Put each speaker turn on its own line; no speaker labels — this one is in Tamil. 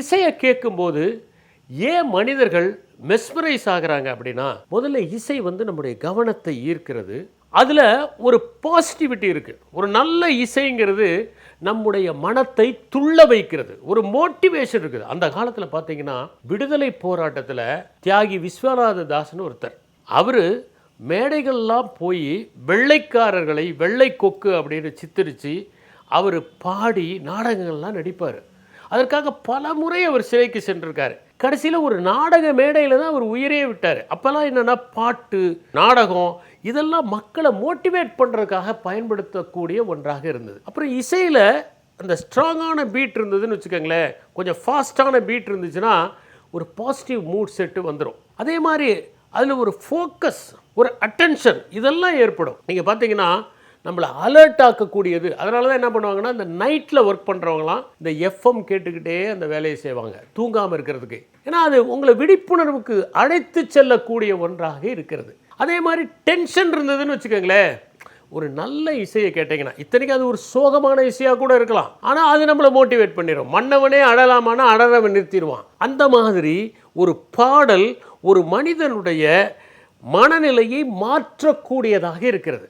இசையை கேட்கும்போது ஏன் மனிதர்கள் மெஸ்மரைஸ் ஆகுறாங்க அப்படின்னா முதல்ல இசை வந்து நம்முடைய கவனத்தை ஈர்க்கிறது. அதில் ஒரு பாசிட்டிவிட்டி இருக்குது ஒரு நல்ல இசைங்கிறது நம்முடைய மனத்தை துள்ள வைக்கிறது. ஒரு மோட்டிவேஷன் இருக்குது. அந்த காலத்தில் பார்த்தீங்கன்னா விடுதலை போராட்டத்தில் தியாகி விஸ்வநாத தாஸ்னு ஒருத்தர். அவர் மேடைகள்லாம் போய் வெள்ளைக்காரர்களை வெள்ளை கொக்கு அப்படின்னு சித்தரித்து அவர் பாடி நாடகங்கள்லாம் நடிப்பார். அதற்காக பல முறை அவர் சிறைக்கு சென்றிருக்காரு. கடைசியில் ஒரு நாடக மேடையில் தான் அவர் உயிரே விட்டார். அப்போல்லாம் என்னென்னா பாட்டு நாடகம் இதெல்லாம் மக்களை மோட்டிவேட் பண்ணுறதுக்காக பயன்படுத்தக்கூடிய ஒன்றாக இருந்தது. அப்புறம் இசையில் அந்த ஸ்ட்ராங்கான பீட் இருந்ததுன்னு வச்சுக்கோங்களேன். கொஞ்சம் ஃபாஸ்ட்டான பீட் இருந்துச்சுன்னா ஒரு பாசிட்டிவ் மூட் செட்டு வந்துடும் அதே மாதிரி அதில் ஒரு ஃபோக்கஸ் ஒரு அட்டென்ஷன் இதெல்லாம் ஏற்படும். நீங்கள் பார்த்தீங்கன்னா நம்மளை அலர்ட் ஆக்கக்கூடியது. அதனால தான் என்ன பண்ணுவாங்கன்னா இந்த நைட்டில் ஒர்க் பண்ணுறவங்களாம் இந்த எஃப்எம் கேட்டுக்கிட்டே அந்த வேலையை செய்வாங்க தூங்காமல் இருக்கிறதுக்கு. ஏன்னா அது உங்களை விழிப்புணர்வுக்கு அழைத்து செல்லக்கூடிய ஒன்றாக இருக்கிறது. அதே மாதிரி டென்ஷன் இருந்ததுன்னு வச்சுக்கோங்களேன் ஒரு நல்ல இசையை கேட்டிங்கன்னா இத்தனைக்கு அது ஒரு சோகமான இசையாக கூட இருக்கலாம். ஆனால் அது நம்மளை மோட்டிவேட் பண்ணிடும் மன்னவனே அழலாமானா அழறவன் நிறுத்திடுவான். அந்த மாதிரி ஒரு பாடல் ஒரு மனிதனுடைய மனநிலையை மாற்றக்கூடியதாக இருக்கிறது.